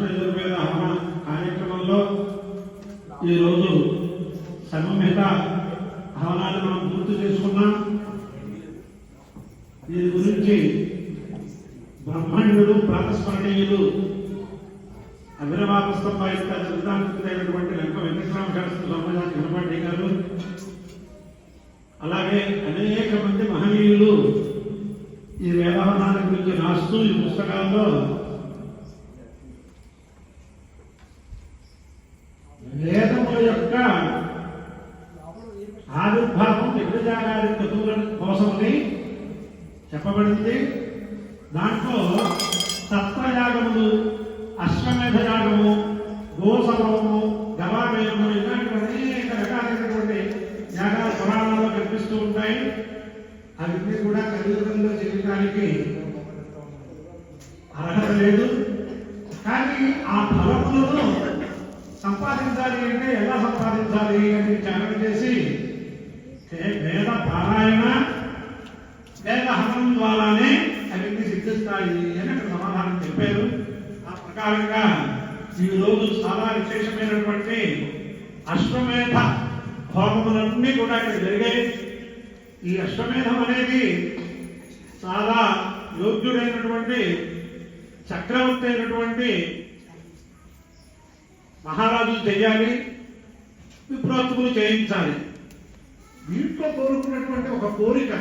విశ్వయజుర్వేద హవన కార్యక్రమంలో ఈరోజు సమమిత హవనాన్ని మనం పూర్తి చేసుకున్నాం. దీని గురించి బ్రహ్మణ్యుడు ప్రాతస్మరణీయులు అగ్రవాత స్తంభాయుత సిద్ధాంతమైనటువంటి లంక వెంకటరామ శాస్త్రి సోమనాథ్ కనపాటి గారు అలాగే అనేక మంది మహనీయులు ఈ వేదవనాన్ని గురించి రాస్తూ ఈ పుస్తకాల్లో చెప్పబడింది. దాంట్లో సత్వయాగములు అశ్వమేధ యాగము గోసవము గవామేధము ఇలాంటి అనేక రకాలైనటువంటి యాగాలు పురాణాల్లో కనిపిస్తూ ఉంటాయి. అవన్నీ కూడా కలియుగంలో చేయడానికి అర్హత లేదు కానీ ఆ ఫలములను సంపాదించాలి అంటే ఎలా సంపాదించాలి అని విచారణ చేసి ఏ వేద పారాయణ వేద హనం ద్వారానే అవన్నీ అని అక్కడ సమాధానం చెప్పారు. ఆ ప్రకారంగా ఈ రోజు చాలా విశేషమైనటువంటి అశ్వమేధ హోమములన్నీ కూడా ఇక్కడ జరిగాయి. ఈ అశ్వమేధం అనేది చాలా యోగ్యుడైనటువంటి చక్రవర్తి అయినటువంటి మహారాజు చేయాలి విప్రోత్తులు చేయించాలి. దీంట్లో కోరుకున్నటువంటి ఒక కోరిక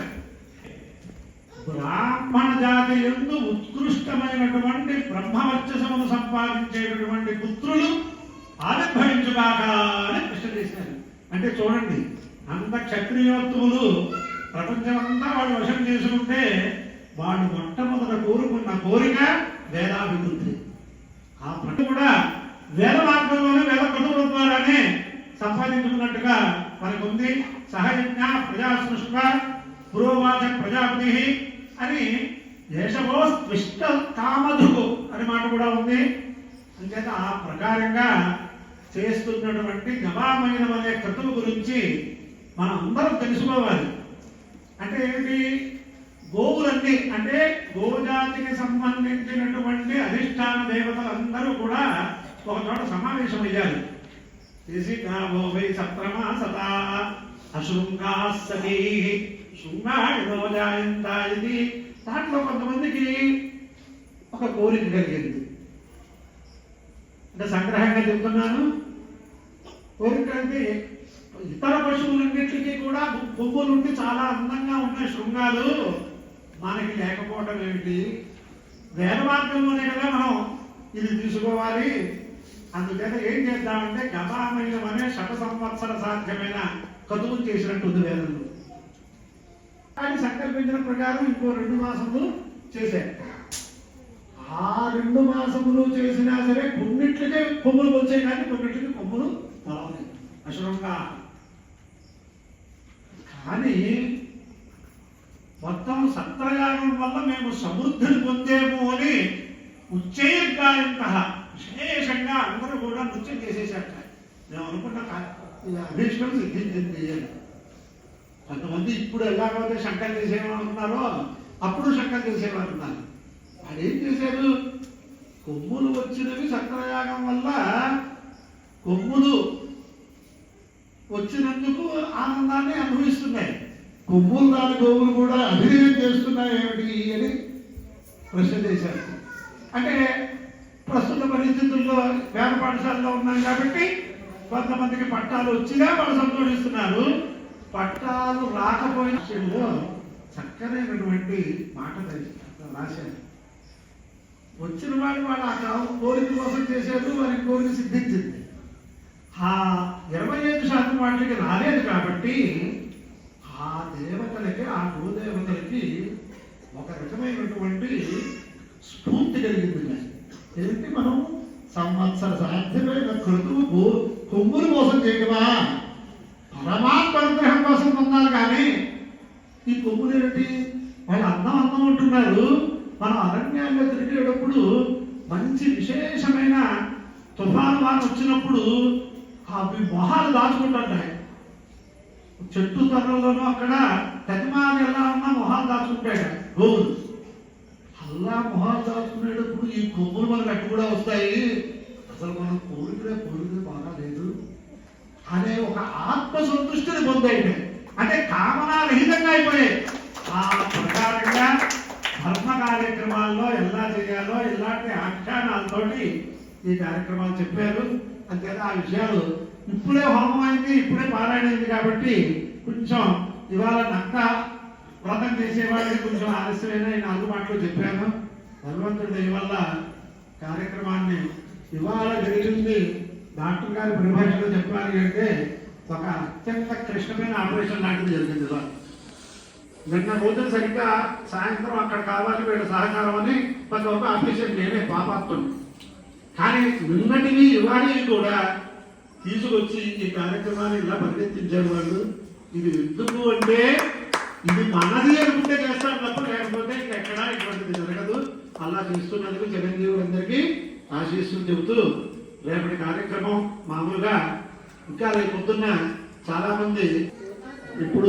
బ్రాహ్మణ జాతి ఎందు ఉత్కృష్టమైనటువంటి బ్రహ్మవర్చసమును సంపాదించేటటువంటి పుత్రులు ఆవిర్భవించుగాక అని కృష్ణ చేశారు అంటే చూడండి అంత క్షత్రియోత్తువులు ప్రపంచమంతా వాడు వశం చేసుకుంటే వాడు మొట్టమొదట కోరుకున్న కోరిక వేదాభివృద్ధి. ఆ పట్టు కూడా వేద మార్గంలోనే వేద కృతుల ద్వారానే సంపాదించుకున్నట్టుగా మనకుంది. ఉంది ప్రజా సృష్టి పురోవాచ ప్రజాపతి అని దేశమో స్పృష్ట కామధు అనే మాట కూడా ఉంది. అంచేత ఆ ప్రకారంగా చేస్తున్నటువంటి గమామయనం అనే కృతుల గురించి మనం అందరం తెలుసుకోవాలి. అంటే ఏమిటి? గోవులన్నీ అంటే గోజాతికి సంబంధించినటువంటి అధిష్టాన దేవతలందరూ కూడా ఒక చోట సమావేశమయ్యారు. చేసి గావో వై సదా అశృంగా సతీ శృంగాడిలో జాయంత ఇది దాంట్లో కొంతమందికి ఒక కోరిక కలిగింది. అంటే సంగ్రహంగా చెప్తున్నాను కోరిక అంటే ఇతర పశువులన్నింటికి కూడా కొమ్ములు ఉంటే చాలా అందంగా ఉన్నాయి శృంగాలు మనకి లేకపోవడం ఏమిటి? వేద మార్గంలోనే కదా మనం ఇది తీసుకోవాలి. అందుచేత ఏం చేద్దామంటే గమామయం అనే శత సంవత్సర సాధ్యమైన కదువులు చేసినట్టుంది వేదంలో. ఆయన సంకల్పించిన ప్రకారం ఇంకో రెండు మాసములు చేశారు. ఆ రెండు మాసములు చేసినా సరే కొన్నిట్లకే కొమ్ములు వచ్చాయి కానీ కొన్నిట్లకి కొమ్ములు రాలేదు అశురంగా. కానీ మొత్తం సత్రయాగం వల్ల మేము సమృద్ధిని పొందేము అని ఉచ్చైర్గాయంత విశేషంగా అందరూ కూడా నృత్యం చేసేసారు మేము అనుకున్న అభీష్టం సిద్ధించింది అని కొంతమంది ఇప్పుడు ఎలాగైతే శంకర్ చేసేవాళ్ళున్నారో అప్పుడు శంకర్ చేసేవారు ఉన్నారు వాళ్ళు ఏం చేశారు? కొమ్ములు వచ్చినవి చక్రయాగం వల్ల కొమ్ములు వచ్చినందుకు ఆనందాన్ని అనుభవిస్తున్నాయి. కొమ్ములు దాని గోవులు కూడా అభివృద్ధి చేస్తున్నాయి ఏమిటి అని ప్రశ్న చేశారు. అంటే ప్రస్తుత పరిస్థితుల్లో వేద పాఠశాలలో ఉన్నాం కాబట్టి కొంతమందికి పట్టాలు వచ్చినా వాళ్ళు సంతోషిస్తున్నారు. పట్టాలు రాకపోయిన విషయంలో చక్కనైనటువంటి మాట రాశాను వచ్చిన వాడు వాళ్ళు ఆ కోరిక కోసం చేశారు వారి కోరిక సిద్ధించింది. ఆ ఇరవై ఐదు శాతం వాటికి రాలేదు కాబట్టి ఆ దేవతలకి ఆ భూదేవతలకి ఒక రకమైనటువంటి స్ఫూర్తి కలిగింది. ఏంటి మనం సంవత్సర సాధ్యమైన క్రతువు కొమ్ములు మోసం చేయడమా పరమాత్మ అనుగ్రహం కోసం పొందాలి కానీ ఈ కొమ్ములేమిటి? వాళ్ళు అందం అందం అంటున్నారు. మనం అరణ్యాల్లో తిరిగేటప్పుడు మంచి విశేషమైన తుఫాను వాన వచ్చినప్పుడు అవి మొహాలు దాచుకుంటుంటాయి చెట్టు తరలోనూ అక్కడ ప్రతిమాలు ఎలా ఉన్నా మొహాలు దాచుకుంటాయి. గోవులు అల్లా మొహాలు దాచుకునేటప్పుడు ఈ కొమ్ములు మనకు అట్టు కూడా వస్తాయి. అసలు మనం కోరికలే కోరికలు బాగా లేదు ఒక ఆత్మ సంతృష్టిని పొందాయి అంటే కామనారహితంగా అయిపోయాయి ఆ ప్రకారంగా ధర్మ కార్యక్రమాల్లో ఎలా చేయాలో ఇలాంటి ఆఖ్యానాలతోటి ఈ కార్యక్రమాలు చెప్పారు. అంతేదా ఆ విషయాలు ఇప్పుడే హోమం అయింది ఇప్పుడే పారాయణైంది కాబట్టి కొంచెం ఇవాళ నక్క వ్రతం చేసేవాడికి కొంచెం ఆలస్యమైన ఈ నాలుగు మాటలు చెప్పాను. భగవంతుడి దయ వల్ల కార్యక్రమాన్ని ఇవాళ జరిగింది. డాక్టర్ గారి పరిభాషలో చెప్పాలి అంటే ఒక అత్యంత క్లిష్టమైన ఆపరేషన్ లాంటిది జరిగింది సార్. నిన్న రోజున సరిగ్గా సాయంత్రం అక్కడ కావాలి వీళ్ళ సహకారం అని ప్రతి ఒక్క ఆపరేషన్ నేనే పాపాత్తుని కానీ నిన్నటివి ఇవాళ కూడా తీసుకొచ్చి ఈ కార్యక్రమాన్ని ఇలా పరిగెత్తించారు వాళ్ళు. ఇది ఎందుకు అంటే ఇది మనది అనుకుంటే చేస్తాం తప్ప లేకపోతే ఎక్కడా ఇటువంటిది జరగదు. అలా చేస్తున్నందుకు చిరంజీవులందరికీ ఆశీస్సులు చెబుతూ రేపటి కార్యక్రమం మామూలుగా ఇంకా రేపు పొద్దున్న చాలా మంది ఇప్పుడు